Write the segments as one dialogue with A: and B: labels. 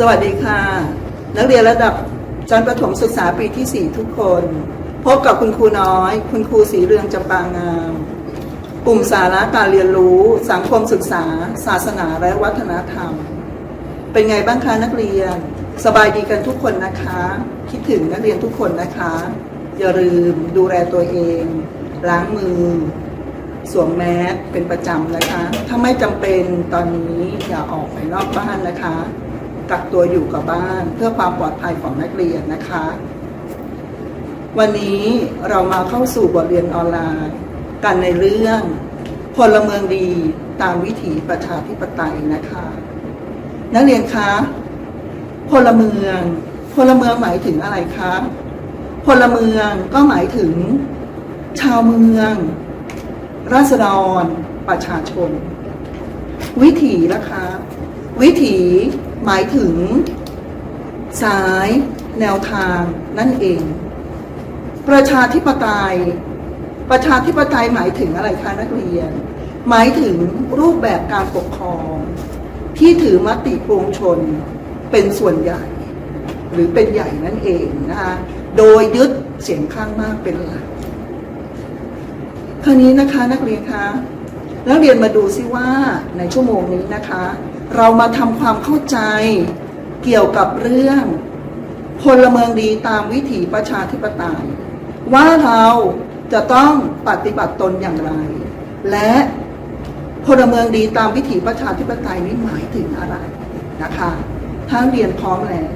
A: สวัสดีค่ะ นักเรียนระดับชั้นประถมศึกษาปีที่ 4 ทุกคน พบกับคุณครูน้อย คุณครูสีเรืองจำปางาม กลุ่มสาระการเรียนรู้ สังคมศึกษา ศาสนาและวัฒนธรรม เป็นไงบ้างคะนักเรียน สบายดีกันทุกคนนะคะ คิดถึงนักเรียนทุกคนนะคะ อย่าลืมดูแลตัวเอง ล้างมือ สวมแมสเป็นประจำนะคะ ถ้าไม่จำเป็นตอนนี้อย่าออกไปนอกบ้านนะคะ กักตัวอยู่กับบ้าน เพื่อความปลอดภัยของนักเรียนนะคะ วันนี้เรามาเข้าสู่บทเรียนออนไลน์ กันในเรื่องพลเมืองดีตามวิถีประชาธิปไตยนะคะ นักเรียนคะพลเมืองพลเมืองหมายถึงอะไรคะพลเมืองก็หมายถึง ชาวเมือง ราษฎร ประชาชน วิถีนะคะ วิถี หมายถึง สายแนวทางนั่นเอง ประชาธิปไตย ประชาธิปไตยหมายถึงอะไรคะนักเรียน หมายถึงรูปแบบการปกครอง ที่ถือมติปวงชนเป็นส่วนใหญ่ หรือเป็นใหญ่นั่นเองนะคะโดยยึดเสียงข้างมากเป็นหลักคราวนี้นะคะนักเรียนคะนักเรียนมาดูซิว่าในชั่วโมงนี้นะคะ เรามาทำความเข้าใจเกี่ยวกับเรื่องพลเมืองดีตามวิถีประชาธิปไตย ว่าเราจะต้องปฏิบัติตนอย่างไร และพลเมืองดีตามวิถีประชาธิปไตยนี้หมายถึงอะไรนะคะถ้าเรียนพร้อมแล้ว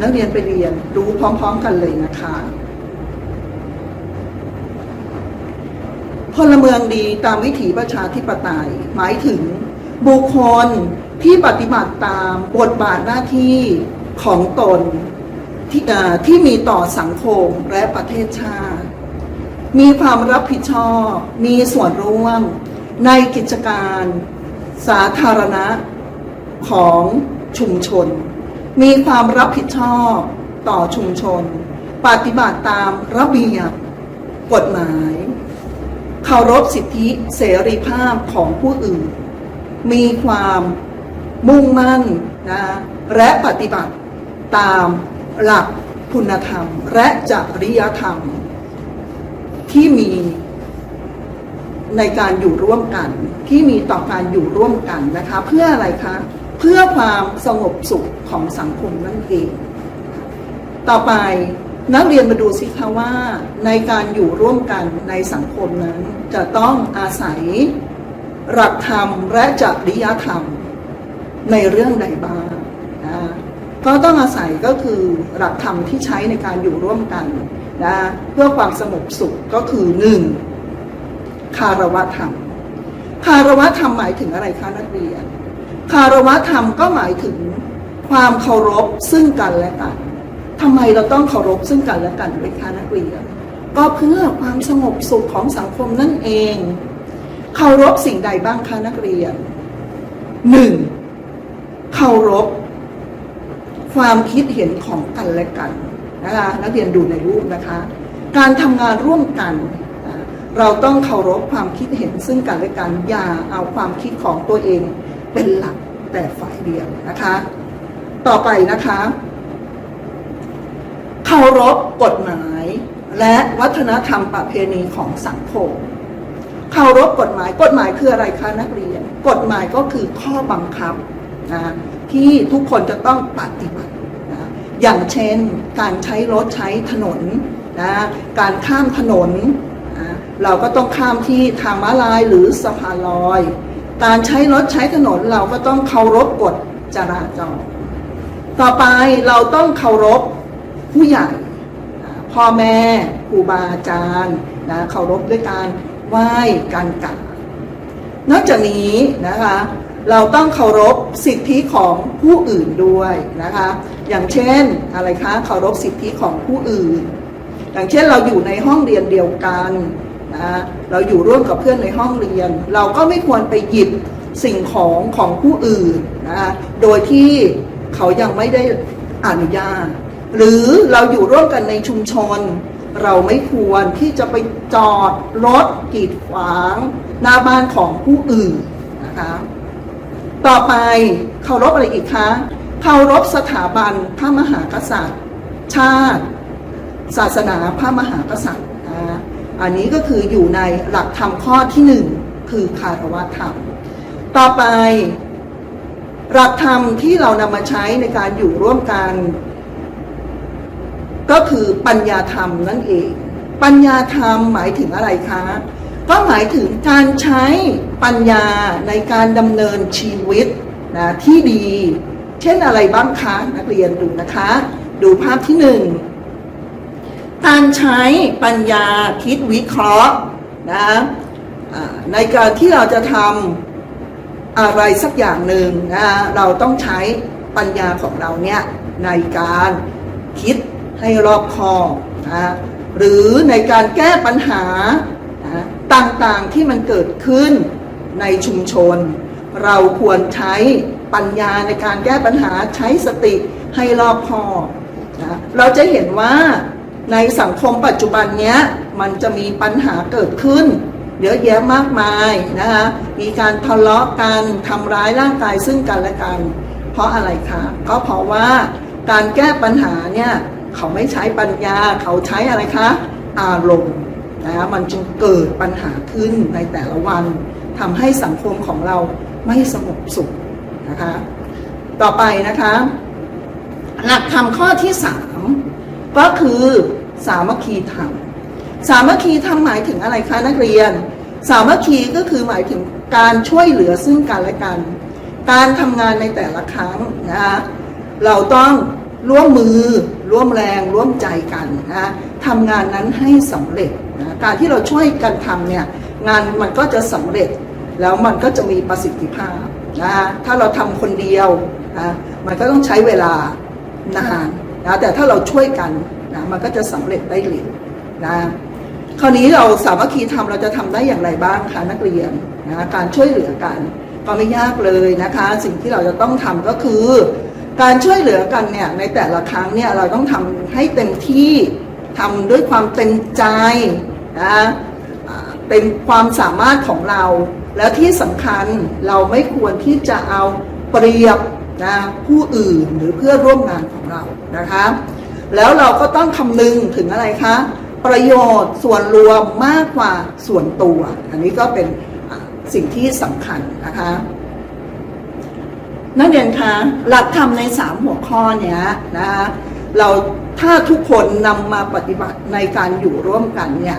A: นักเรียนไปเรียนรู้พร้อม ๆ กันเลยนะคะพลเมืองดีตามวิถีประชาธิปไตยหมายถึง บุคคลที่ปฏิบัติตามบทบาทหน้าที่ของตนที่เอ่อที่มีต่อสังคมและประเทศชาติ มีความรับผิดชอบ มีส่วนร่วม ในกิจการสาธารณะของชุมชน มีความรับผิดชอบต่อชุมชน ปฏิบัติตามระเบียบกฎหมาย เคารพสิทธิเสรีภาพของผู้อื่น มีความมุ่งมั่นนะและปฏิบัติตามหลักคุณธรรม และจริยธรรม ที่มีในการอยู่ร่วมกัน ที่มีต่อการอยู่ร่วมกันนะคะเพื่ออะไรคะ เพื่อความสงบสุขของสังคมนั่นเอง ต่อไปนักเรียนมาดูสิคะว่าในการอยู่ร่วมกันในสังคมนั้น จะต้องอาศัย หลักธรรมและจริยธรรม ในเรื่องใดบ้างนะก็ต้องอาศัยก็คือหลักธรรมที่ใช้ในการอยู่ร่วมกันนะเพื่อความสงบสุขก็คือหนึ่งคารวะธรรม คารวะธรรมหมายถึงอะไรคะนักเรียน คารวะธรรมก็หมายถึงความเคารพซึ่งกันและกันทำไมเราต้องเคารพซึ่งกันและกันด้วยคะนักเรียนก็เพื่อความสงบสุขของสังคมนั่นเอง เคารพสิ่งใดบ้างคะนักเรียนหนึ่งเคารพความคิดเห็นของกันและกันนะคะนักเรียนดูในรูปนะคะ การทำงานร่วมกัน เราต้องเคารพความคิดเห็นซึ่งกันและกันอย่าเอาความคิดของตัวเองเป็นหลักแต่ฝ่ายเดียวนะคะ ต่อไปนะคะเคารพกฎหมายและวัฒนธรรมประเพณีของสังคม เคารพกฎหมายกฎหมายคืออะไรคะนักเรียน กฎหมายก็คือข้อบังคับนะที่ทุกคนจะต้องปฏิบัตินะอย่างเช่น การใช้รถใช้ถนนนะการข้ามถนนนะเราก็ต้องข้ามที่ทางม้าลายหรือสะพานลอย การใช้รถใช้ถนนเราก็ต้องเคารพกฎจราจร ต่อไปเราต้องเคารพผู้ใหญ่ พ่อแม่ครูบาอาจารย์นะเคารพด้วยการ ไหว้การกราบนอกจากนี้นะคะ เราต้องเคารพสิทธิของผู้อื่นด้วยนะคะ อย่างเช่นอะไรคะเคารพสิทธิของผู้อื่น อย่างเช่นเราอยู่ในห้องเรียนเดียวกันนะเราอยู่ร่วมกับเพื่อนในห้องเรียน เราก็ไม่ควรไปหยิบสิ่งของของผู้อื่นนะะโดยที่เขายังไม่ได้อนุญาตหรือเราอยู่ร่วมกันในชุมชน เราไม่ควรที่จะไปจอดรถกีดขวาง หน้าบ้านของผู้อื่นนะคะต่อไปเคารพอะไรอีกคะเคารพสถาบันพระมหากษัตริย์ ชาติ ศาสนาพระมหากษัตริย์นะอันนี้ก็คืออยู่ในหลักธรรมข้อที่หนึ่งคือคารวะธรรม ต่อไปหลักธรรมที่เรานำมาใช้ในการอยู่ร่วมกัน ก็คือปัญญาธรรมนั่นเอง ปัญญาธรรมหมายถึงอะไรคะ ก็หมายถึงการใช้ปัญญาในการดำเนินชีวิตนะที่ดี เช่นอะไรบ้างคะนักเรียนดูนะคะ ดูภาพที่หนึ่งการใช้ปัญญาคิดวิเคราะห์นะในการที่เราจะทำอะไรสักอย่างหนึ่งนะเราต้องใช้ปัญญาของเราเนี่ยในการคิด ให้รอบคอบนะหรือในการแก้ปัญหานะต่างๆที่มันเกิดขึ้นในชุมชน เราควรใช้ปัญญาในการแก้ปัญหาใช้สติให้รอบคอบนะเราจะเห็นว่าในสังคมปัจจุบันเนี้ยมันจะมีปัญหาเกิดขึ้นเยอะแยะมากมายนะคะมีการทะเลาะกันทำร้ายร่างกายซึ่งกันและกัน เพราะอะไรคะ ก็เพราะว่าการแก้ปัญหาเนี่ย เขาไม่ใช้ปัญญา เขาใช้อะไรคะ อารมณ์นะมันจึงเกิดปัญหาขึ้นในแต่ละวันทำให้สังคมของเราไม่สงบสุขนะคะ ต่อไปนะคะ หลักธรรมข้อที่สามก็คือสามัคคีธรรม สามัคคีธรรมหมายถึงอะไรคะนักเรียน สามัคคีก็คือหมายถึงการช่วยเหลือซึ่งกันและกัน การทำงานในแต่ละครั้งนะคะเราต้องร่วมมือ ร่วมแรงร่วมใจกันนะทำงานนั้นให้สำเร็จนะการที่เราช่วยกันทำเนี่ยงานมันก็จะสำเร็จ แล้วมันก็จะมีประสิทธิภาพนะถ้าเราทำคนเดียวนะมันก็ต้องใช้เวลานานนะแต่ถ้าเราช่วยกันนะมันก็จะสำเร็จได้เร็วนะคราวนี้เราสามัคคีทำเราจะทำได้อย่างไรบ้างคะนักเรียนนะการช่วยเหลือกัน ก็ไม่ยากเลยนะคะ สิ่งที่เราจะต้องทำก็คือ การช่วยเหลือกันเนี่ยในแต่ละครั้งเนี่ยเราต้องทำให้เต็มที่ทำด้วยความเต็มใจนะเต็มความสามารถของเรา แล้วที่สำคัญเราไม่ควรที่จะเอาเปรียบนะผู้อื่นหรือเพื่อร่วมงานของเรานะคะแล้วเราก็ต้องคำนึงถึงอะไรคะ ประโยชน์ส่วนรวมมากกว่าส่วนตัว อันนี้ก็เป็นสิ่งที่สำคัญนะคะ นักเรียนคะหลักธรรมในสามหัวข้อเนี้ยนะคะเราถ้าทุกคนนำมาปฏิบัติในการอยู่ร่วมกันเนี่ย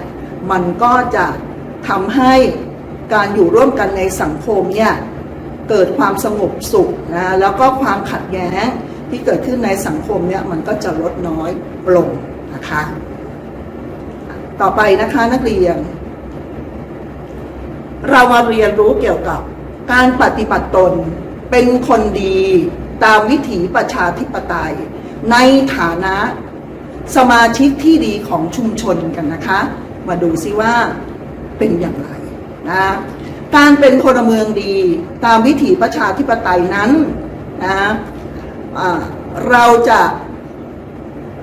A: มันก็จะทำให้การอยู่ร่วมกันในสังคมเนี่ยเกิดความสงบสุขนะแล้วก็ความขัดแย้งที่เกิดขึ้นในสังคมเนี่ยมันก็จะลดน้อยลงนะคะต่อไปนะคะนักเรียน เรามาเรียนรู้เกี่ยวกับการปฏิบัติตน เป็นคนดีตามวิถีประชาธิปไตย ในฐานะสมาชิกที่ดีของชุมชนกันนะคะ มาดูซิว่าเป็นอย่างไรนะการเป็นพลเมืองดีตามวิถีประชาธิปไตยนั้นนะอ่าเราจะ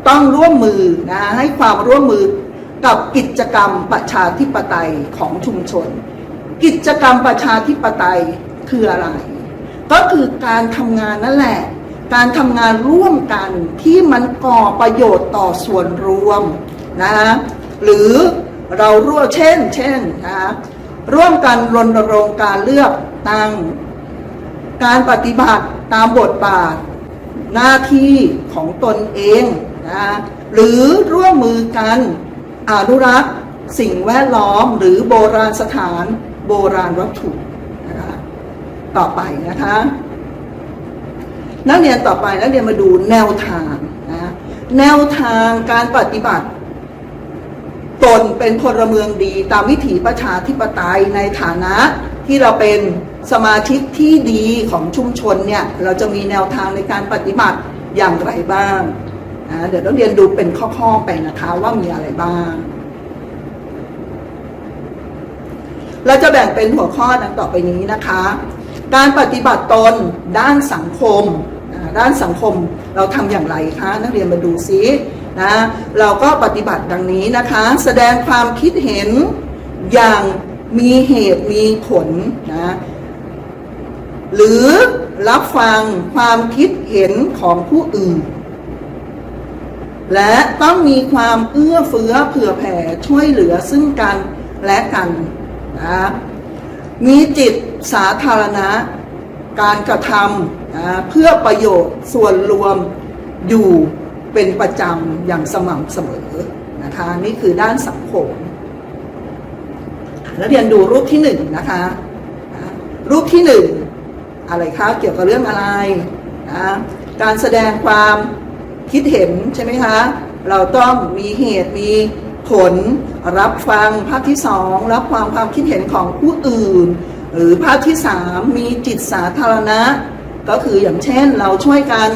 A: ต้องร่วมมือนะให้ความร่วมมือกับกิจกรรมประชาธิปไตยของชุมชน กิจกรรมประชาธิปไตยคืออะไร ก็คือการทำงานนั่นแหละ การทำงานร่วมกันที่มันก่อประโยชน์ต่อส่วนรวมนะหรือเราร่วมเช่น เช่นนะร่วมกันรณรงค์การเลือกตั้ง การปฏิบัติตามบทบาท หน้าที่ของตนเองนะหรือร่วมมือกันอนุรักษ์ สิ่งแวดล้อมหรือโบราณสถาน โบราณวัตถุ ต่อไปนะคะ นักเรียนต่อไปนักเรียนมาดูแนวทางนะแนวทางการปฏิบัติ ตนเป็นพลเมืองดี ตามวิถีประชาธิปไตยในฐานะที่เราเป็นสมาชิกที่ดีของชุมชนเนี่ยเราจะมีแนวทางในการปฏิบัติอย่างไรบ้างนะเดี๋ยวต้องเรียนดูเป็นข้อๆไปนะคะว่ามีอะไรบ้าง เราจะแบ่งเป็นหัวข้อดังต่อไปนี้นะคะ การปฏิบัติตนด้านสังคมด้านสังคมเราทำอย่างไรคะนักเรียนมาดูซินะเราก็ปฏิบัติดังนี้นะคะ แสดงความคิดเห็นอย่างมีเหตุมีผลนะหรือรับฟังความคิดเห็นของผู้อื่น และต้องมีความเอื้อเฟื้อเผื่อแผ่ช่วยเหลือซึ่งกันและกันนะ มีจิตสาธารณะ การกระทำนะเพื่อประโยชน์ส่วนรวมอยู่เป็นประจำอย่างสม่ำเสมอนะคะนี่คือด้านสังคมแล้วเรียนดูรูปที่หนึ่งนะคะรูปที่หนึ่งอะไรคะเกี่ยวกับเรื่องอะไรนะการแสดงความคิดเห็นใช่ไหมคะ เราต้องมีเหตุมี ผล รับฟังภาพที่สองรับความความคิดเห็นของผู้อื่น หรือภาพที่สามมีจิตสาธารณะ ก็คืออย่างเช่นเราช่วยกัน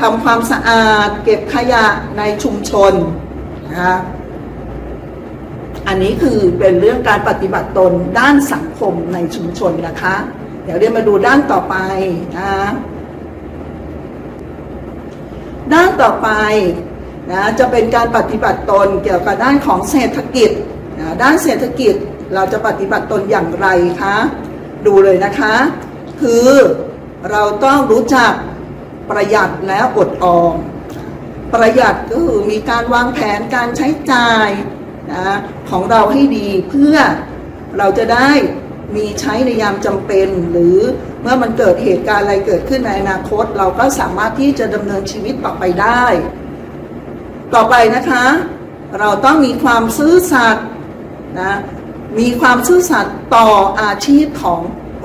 A: ทำความสะอาดเก็บขยะในชุมชนนะคะอันนี้คือเป็นเรื่องการปฏิบัติตนด้านสังคมในชุมชนนะคะ เดี๋ยวเรียนมาดูด้านต่อไปนะด้านต่อไป นะจะเป็นการปฏิบัติตนเกี่ยวกับด้านของเศรษฐกิจนะด้านเศรษฐกิจเราจะปฏิบัติตนอย่างไรคะดูเลยนะคะ คือเราต้องรู้จักประหยัดและอดออม ประหยัดก็คือมีการวางแผนการใช้จ่ายนะของเราให้ดีเพื่อเราจะได้มีใช้ในยามจำเป็น หรือเมื่อมันเกิดเหตุการณ์อะไรเกิดขึ้นในอนาคต เราก็สามารถที่จะดำเนินชีวิตต่อไปได้ ต่อไปนะคะ เราต้องมีความซื่อสัตย์นะมีความซื่อสัตย์ต่ออาชีพของ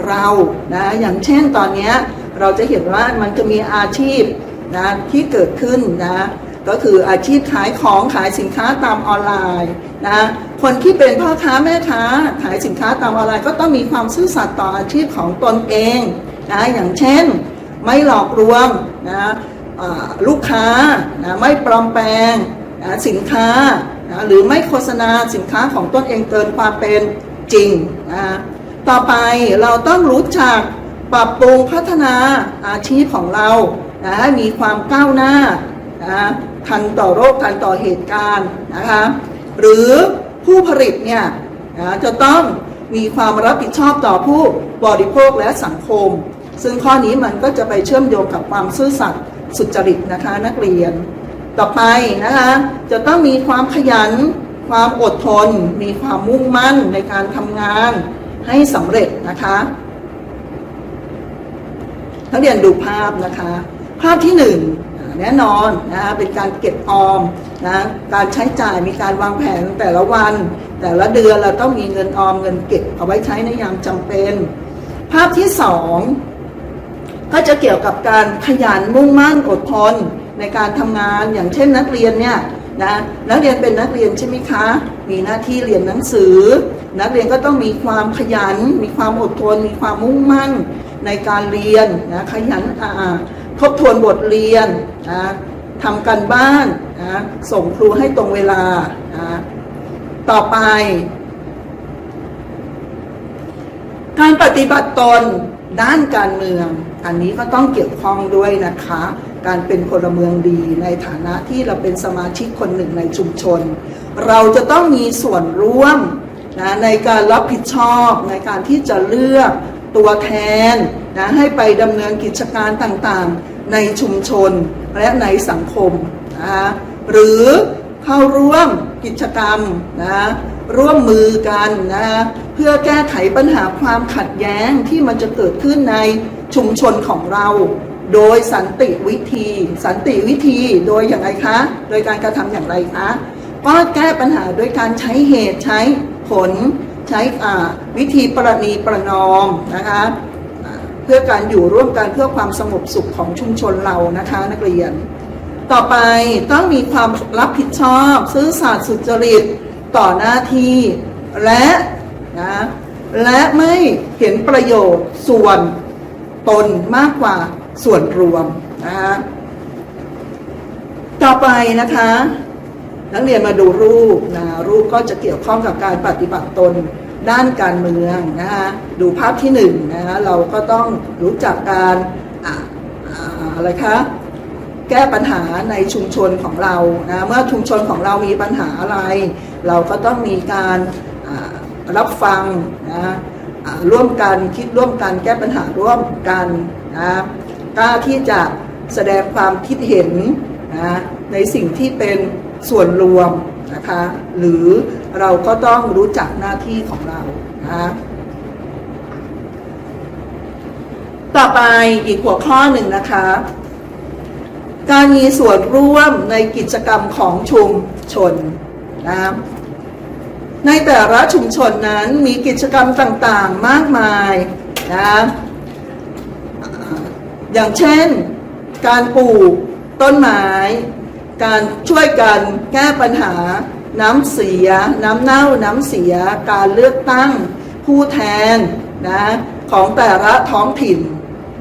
A: เรานะอย่างเช่นตอนนี้เราจะเห็นว่ามันจะมีอาชีพนะที่เกิดขึ้นนะก็คืออาชีพขายของขายสินค้าตามออนไลน์นะคนที่เป็นพ่อค้าแม่ค้าขายสินค้าตามออนไลน์ ก็ต้องมีความซื่อสัตย์ต่ออาชีพของตนเองนะอย่างเช่น ไม่หลอกลวงนะ ลูกค้านะไม่ปลอมแปลงนะสินค้านะหรือไม่โฆษณาสินค้าของตนเองเกินความเป็นจริงนะต่อไปเราต้องรู้จักปรับปรุงพัฒนาอาชีพของเรานะให้มีความก้าวหน้านะทันต่อโรคทันต่อเหตุการณ์นะคะหรือผู้ผลิตเนี่ยนะจะต้องมีความรับผิดชอบต่อผู้บริโภคและสังคม ซึ่งข้อนี้มันก็จะไปเชื่อมโยงกับความซื่อสัตย์ สุจริตนะคะนักเรียน ต่อไปนะคะจะต้องมีความขยัน ความอดทน มีความมุ่งมั่นในการทำงานให้สำเร็จนะคะนักเรียนดูภาพนะคะ ภาพที่หนึ่งแน่นอนนะคะเป็นการเก็บออมนะการใช้จ่ายมีการวางแผนแต่ละวัน แต่ละเดือนเราต้องมีเงินออมเงินเก็บเอาไว้ใช้ในยามจำเป็น ภาพที่สอง ก็จะเกี่ยวกับการขยันมุ่งมั่นอดทนในการทำงานอย่างเช่นนักเรียนเนี่ยนะนักเรียนเป็นนักเรียนใช่ไหมคะ มีหน้าที่เรียนหนังสือ นักเรียนก็ต้องมีความขยัน มีความอดทน มีความมุ่งมั่นในการเรียนนะขยันอ่าทบทวนบทเรียนนะทำการบ้านนะส่งครูให้ตรงเวลานะต่อไป การปฏิบัติตนด้านการเมือง อันนี้ก็ต้องเกี่ยวข้องด้วยนะคะ การเป็นพลเมืองดีในฐานะที่เราเป็นสมาชิกคนหนึ่งในชุมชน เราจะต้องมีส่วนร่วมนะในการรับผิดชอบในการที่จะเลือกตัวแทนนะให้ไปดำเนินกิจการต่างๆ ในชุมชนและในสังคมนะคะหรือ เข้าร่วมกิจกรรมนะร่วมมือกันนะเพื่อแก้ไขปัญหาความขัดแย้งที่มันจะเกิดขึ้นในชุมชนของเรา โดยสันติวิธี สันติวิธีโดยอย่างไรคะ โดยการกระทำอย่างไรคะก็แก้ปัญหาโดยการใช้เหตุใช้ผล ใช้วิธีประนีประนอมนะคะเพื่อการอยู่ร่วมกันเพื่อความสงบสุขของชุมชนเรานะคะนักเรียน ต่อไปต้องมีความรับผิดชอบ ซื่อสัตย์สุจริตต่อหน้าที่และนะและไม่เห็นประโยชน์ส่วนตนมากกว่าส่วนรวมนะคะต่อไปนะคะ นักเรียนมาดูรูปนะรูปก็จะเกี่ยวข้องกับการปฏิบัติตนด้านการเมืองนะคะดูภาพที่หนึ่งนะคะเราก็ต้องรู้จักการอออะไรคะ แก้ปัญหาในชุมชนของเรานะเมื่อชุมชนของเรามีปัญหาอะไร เราก็ต้องมีการรับฟังนะร่วมกันคิดร่วมกันแก้ปัญหาร่วมกันนะกล้าที่จะแสดงความคิดเห็นนะในสิ่งที่เป็นส่วนรวมนะคะหรือเราก็ต้องรู้จักหน้าที่ของเรานะต่อไปอีกหัวข้อหนึ่งนะคะ การมีส่วนร่วมในกิจกรรมของชุมชนนะในแต่ละชุมชนนั้นมีกิจกรรมต่างๆมากมายนะอย่างเช่น การปลูกต้นไม้ การช่วยกันแก้ปัญหา น้ำเสีย น้ำเน่า น้ำเสีย การเลือกตั้งผู้แทนนะของแต่ละท้องถิ่น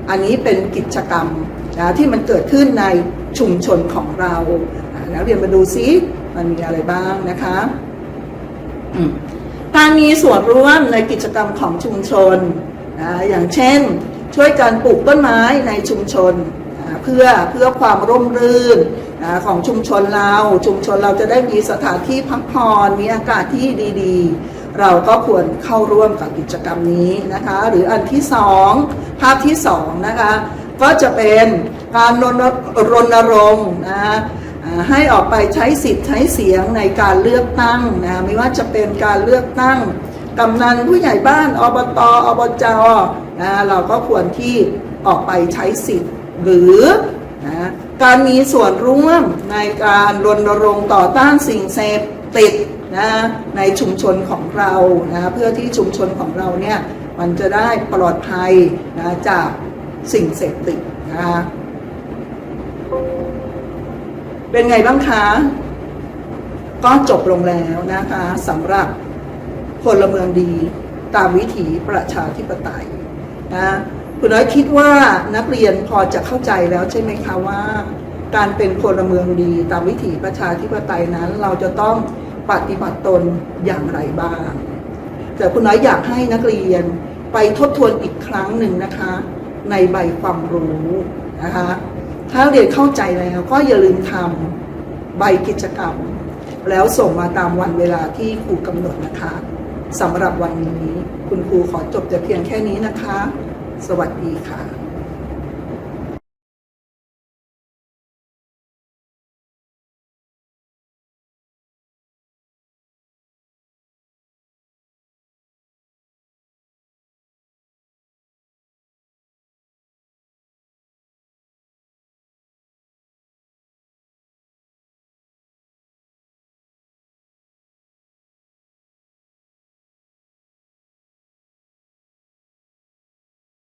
A: อันนี้เป็นกิจกรรม นะที่มันเกิดขึ้นในชุมชนของเราอะแล้วเรียนมาดูซิมันมีอะไรบ้างนะคะการมีส่วนร่วมในกิจกรรมของชุมชนนะอย่างเช่น ช่วยกันปลูกต้นไม้ในชุมชนนะเพื่อเพื่อความร่มรื่นนะของชุมชนเรา ชุมชนเราจะได้มีสถานที่พักผ่อนมีอากาศที่ดีๆ เราก็ควรเข้าร่วมกับกิจกรรมนี้นะคะ หรืออันที่สองภาพที่สองนะคะ ก็จะเป็นการรณรงค์นะอ่าให้ออกไปใช้สิทธิ์ใช้เสียงในการเลือกตั้งนะไม่ว่าจะเป็นการเลือกตั้งกำนันผู้ใหญ่บ้านอบตอบจนะเราก็ควรที่ออกไปใช้สิทธิ์หรือนะการมีส่วนร่วมในการรณรงค์ต่อต้านสิ่งเสพติดนะในชุมชนของเรานะเพื่อที่ชุมชนของเราเนี่ยมันจะได้ปลอดภัยนะจาก สิ่งเสพติดนะคะเป็นไงบ้างคะ ก็จบลงแล้วนะคะสำหรับพลเมืองดีตามวิถีประชาธิปไตยนะคุณน้อยคิดว่านักเรียนพอจะเข้าใจแล้วใช่ไหมคะว่า การเป็นพลเมืองดีตามวิถีประชาธิปไตยนั้น เราจะต้องปฏิบัติตนอย่างไรบ้าง แต่คุณน้อยอยากให้นักเรียนไปทบทวนอีกครั้งหนึ่งนะคะ ในใบความรู้นะคะถ้าเรียนเข้าใจแล้วก็อย่าลืมทำใบกิจกรรม แล้วส่งมาตามวันเวลาที่ครูกำหนดนะคะสำหรับวันนี้ คุณครูขอจบแต่เพียงแค่นี้นะคะ สวัสดีค่ะ